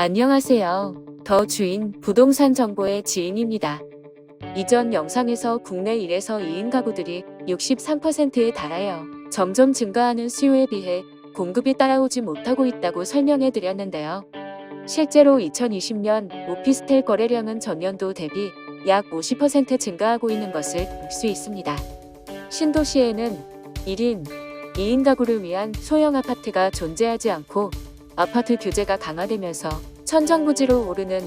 안녕하세요. 더 주인 부동산 정보의 지인입니다. 이전 영상에서 국내 1에서 2인 가구들이 63%에 달하여 점점 증가하는 수요에 비해 공급이 따라오지 못하고 있다고 설명해 드렸는데요. 실제로 2020년 오피스텔 거래량은 전년도 대비 약 50% 증가하고 있는 것을 볼 수 있습니다. 신도시에는 1인, 2인 가구를 위한 소형 아파트가 존재하지 않고 아파트 규제가 강화되면서 천정부지로 오르는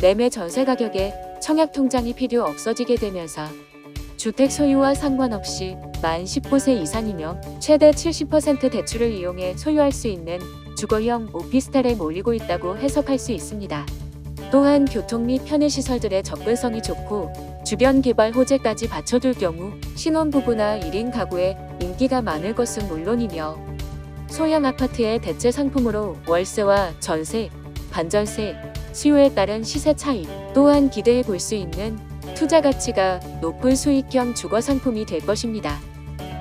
매매 전세 가격에 청약 통장이 필요 없어지게 되면서 주택 소유와 상관없이 만 19세 이상이며 최대 70% 대출을 이용해 소유할 수 있는 주거형 오피스텔에 몰리고 있다고 해석할 수 있습니다. 또한 교통 및 편의시설들의 접근성이 좋고 주변 개발 호재까지 받쳐둘 경우 신혼부부나 1인 가구에 인기가 많을 것은 물론이며 소형 아파트의 대체 상품으로 월세와 전세, 반전세, 수요에 따른 시세 차이 또한 기대해 볼 수 있는 투자 가치가 높은 수익형 주거 상품이 될 것입니다.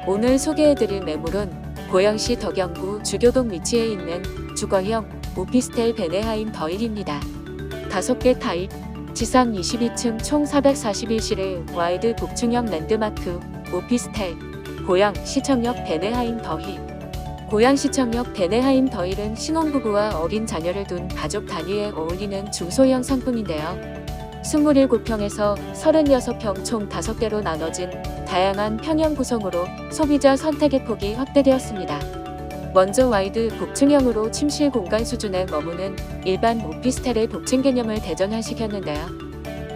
오늘 소개해드릴 매물은 고양시 덕영구 주교동 위치에 있는 주거형 오피스텔 베네하임 더일입니다. 5개 타입, 지상 22층 총 441실의 와이드 복층형 랜드마크 오피스텔, 고양 시청역 베네하임 더힐. 고양시청역 베네하임 더일은 신혼부부와 어린 자녀를 둔 가족 단위에 어울리는 중소형 상품인데요. 27평에서 36평 총 5개로 나눠진 다양한 평형 구성으로 소비자 선택의 폭이 확대되었습니다. 먼저 와이드 복층형으로 침실 공간 수준에 머무는 일반 오피스텔의 복층 개념을 대전화시켰는데요.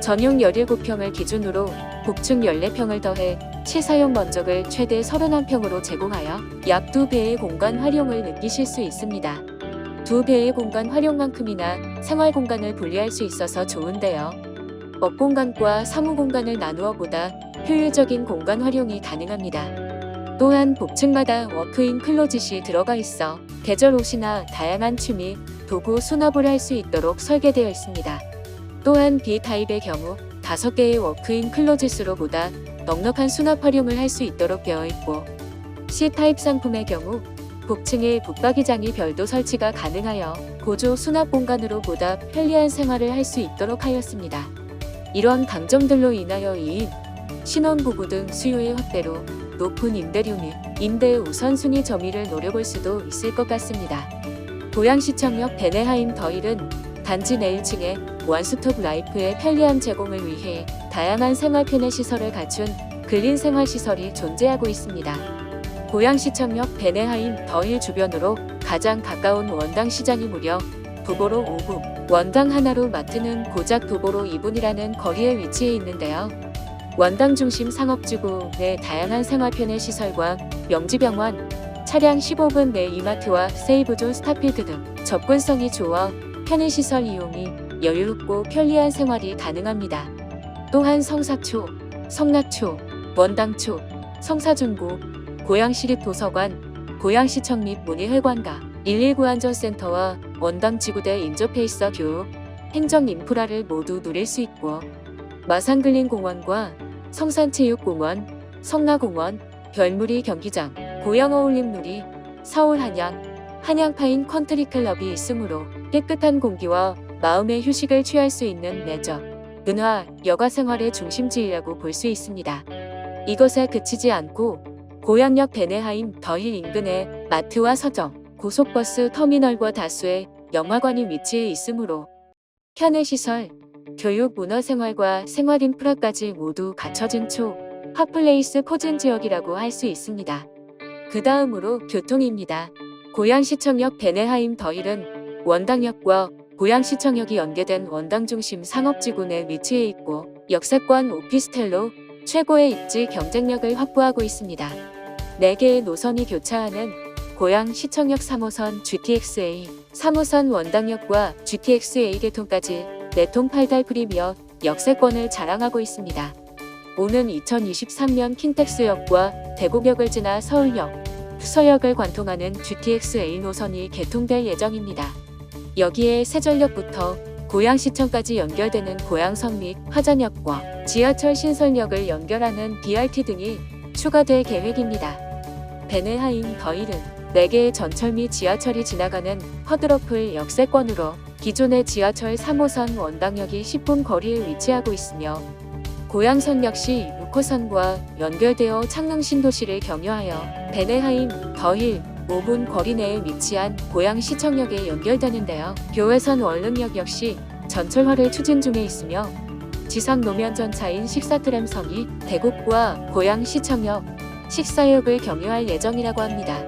전용 17평을 기준으로 복층 14평을 더해 실사용 면적을 최대 31평으로 제공하여 약 2배의 공간 활용을 느끼실 수 있습니다. 2배의 공간 활용만큼이나 생활 공간을 분리할 수 있어서 좋은데요. 업 공간과 사무 공간을 나누어 보다 효율적인 공간 활용이 가능합니다. 또한 복층마다 워크인 클로짓이 들어가 있어 계절 옷이나 다양한 취미, 도구 수납을 할 수 있도록 설계되어 있습니다. 또한 B타입의 경우 5개의 워크인 클로짓으로 보다 넉넉한 수납 활용을 할 수 있도록 되어 있고 C타입 상품의 경우 복층에 붙박이장이 별도 설치가 가능하여 고조 수납 공간으로 보다 편리한 생활을 할 수 있도록 하였습니다. 이런 강점들로 인하여 2인, 신혼부부 등 수요의 확대로 높은 임대료 및 임대 우선순위 점유를 노려볼 수도 있을 것 같습니다. 고양시청역 베네하임 더일은 단지 내 1층에 원스톱 라이프의 편리함 제공을 위해 다양한 생활 편의 시설을 갖춘 근린 생활 시설이 존재하고 있습니다. 고양시청역 베네하임 더일 주변으로 가장 가까운 원당 시장이 무려 도보로 5분, 원당 하나로 마트는 고작 도보로 2분이라는 거리에 위치해 있는데요. 원당 중심 상업지구 내 다양한 생활 편의 시설과 명지병원, 차량 15분 내 이마트와 세이브존 스타필드 등 접근성이 좋아 편의시설 이용이 여유롭고 편리한 생활이 가능합니다. 또한 성사초, 성락초, 원당초, 성사중고, 고양시립도서관, 고양시청 립 문의회관과 119 안전센터와 원당지구대 인접해 있어 교육, 행정 인프라를 모두 누릴 수 있고 마산글린 공원과 성산체육공원, 성나공원, 별무리 경기장, 고양어울림놀이, 서울 한양, 한양파인 컨트리클럽이 있으므로 깨끗한 공기와 마음의 휴식을 취할 수 있는 내적, 은화, 여가 생활의 중심지이라고 볼 수 있습니다. 이것에 그치지 않고 고양역 베네하임 더힐 인근에 마트와 서점, 고속버스 터미널과 다수의 영화관이 위치해 있으므로 편의시설, 교육 문화생활과 생활 인프라까지 모두 갖춰진 초 핫플레이스 코진 지역이라고 할 수 있습니다. 그 다음으로 교통입니다. 고양시청역 베네하임 더힐은 원당역과 고양시청역이 연계된 원당 중심 상업지구 내 위치해 있고 역세권 오피스텔로 최고의 입지 경쟁력을 확보하고 있습니다. 4개의 노선이 교차하는 고양시청역 3호선 GTX-A, 3호선 원당역과 GTX-A 개통까지 4통 8달 프리미어 역세권을 자랑하고 있습니다. 오는 2023년 킨텍스역과 대구역을 지나 서울역, 수서역을 관통하는 GTX-A 노선이 개통될 예정입니다. 여기에 세전역부터 고양시청까지 연결되는 고양선 및 화전역과 지하철 신설역을 연결하는 BRT 등이 추가될 계획입니다. 베네하임 더일은 4개의 전철 및 지하철이 지나가는 허드러플 역세권으로 기존의 지하철 3호선 원당역이 10분 거리에 위치하고 있으며 고양선 역시 6호선과 연결되어 창릉 신도시를 경유하여 베네하임, 더힐, 5분 거리 내에 위치한 고양시청역에 연결되는데요. 교외선 월릉역 역시 전철화를 추진 중에 있으며 지상 노면 전차인 식사트램선이 대곡과 고양시청역, 식사역을 경유할 예정이라고 합니다.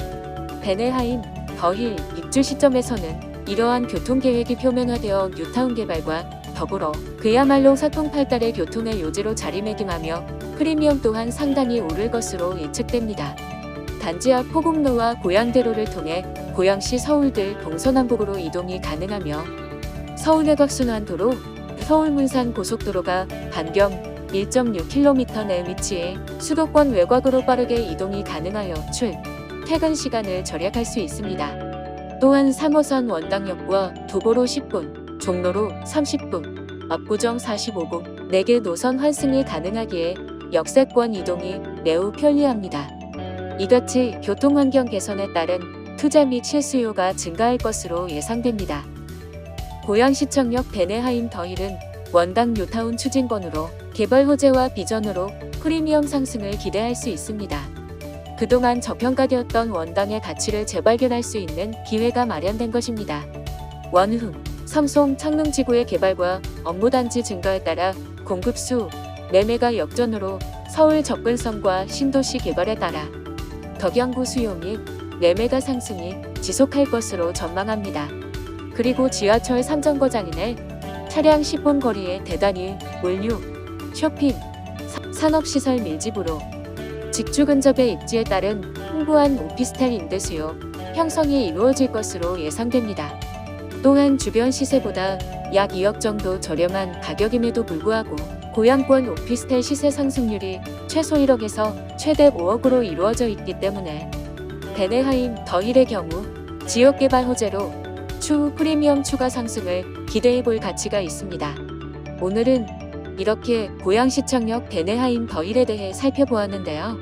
베네하임, 더힐 입주 시점에서는 이러한 교통계획이 표면화되어 뉴타운 개발과 더불어 그야말로 사통팔달의 교통의 요지로 자리매김하며 프리미엄 또한 상당히 오를 것으로 예측됩니다. 단지 앞 포곡로와 고양대로를 통해 고양시 서울들 동서남북으로 이동이 가능하며 서울외곽순환도로 서울문산 고속도로가 반경 1.6km 내 위치해 수도권 외곽으로 빠르게 이동이 가능하여 출, 퇴근 시간을 절약할 수 있습니다. 또한 3호선 원당역과 도보로 10분, 종로로 30분, 압구정 45분, 4개 노선 환승이 가능하기에 역세권 이동이 매우 편리합니다. 이같이 교통환경 개선에 따른 투자 및 실수요가 증가할 것으로 예상됩니다. 고양시청역 베네하임 더힐은 원당 뉴타운 추진권으로 개발 호재와 비전으로 프리미엄 상승을 기대할 수 있습니다. 그동안 저평가되었던 원당의 가치를 재발견할 수 있는 기회가 마련된 것입니다. 원흥, 삼송 창릉지구의 개발과 업무단지 증가에 따라 공급수, 매매가 역전으로 서울 접근성과 신도시 개발에 따라 덕양구 수요 및 매매가 상승이 지속할 것으로 전망합니다. 그리고 지하철 3정거장 이내 차량 10분 거리에 대단히 물류, 쇼핑, 사- 산업시설 밀집으로 직주 근접의 입지에 따른 풍부한 오피스텔 임대 수요 형성이 이루어질 것으로 예상됩니다. 또한 주변 시세보다 약 2억 정도 저렴한 가격임에도 불구하고 고양권 오피스텔 시세 상승률이 최소 1억에서 최대 5억으로 이루어져 있기 때문에 베네하임 더힐의 경우 지역 개발 호재로 추후 프리미엄 추가 상승을 기대해 볼 가치가 있습니다. 오늘은 이렇게 고양시청역 베네하임 더힐에 대해 살펴보았는데요.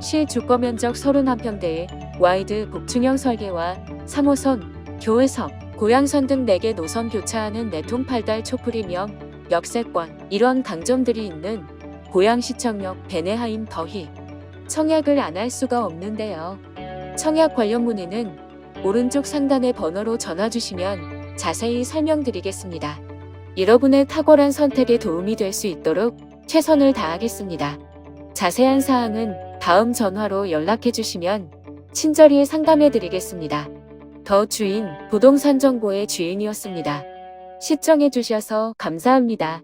실 주거 면적 31평대의 와이드 복층형 설계와 3호선, 교외선, 고양선 등 4개 노선 교차하는 내통팔달 초프리미엄, 역세권 이런 강점들이 있는 고양시청역 베네하임 더힐 청약을 안 할 수가 없는데요. 청약 관련 문의는 오른쪽 상단의 번호로 전화 주시면 자세히 설명드리겠습니다. 여러분의 탁월한 선택에 도움이 될 수 있도록 최선을 다하겠습니다. 자세한 사항은 다음 전화로 연락해 주시면 친절히 상담해 드리겠습니다. 더 주인 부동산 정보의 주인이었습니다. 시청해 주셔서 감사합니다.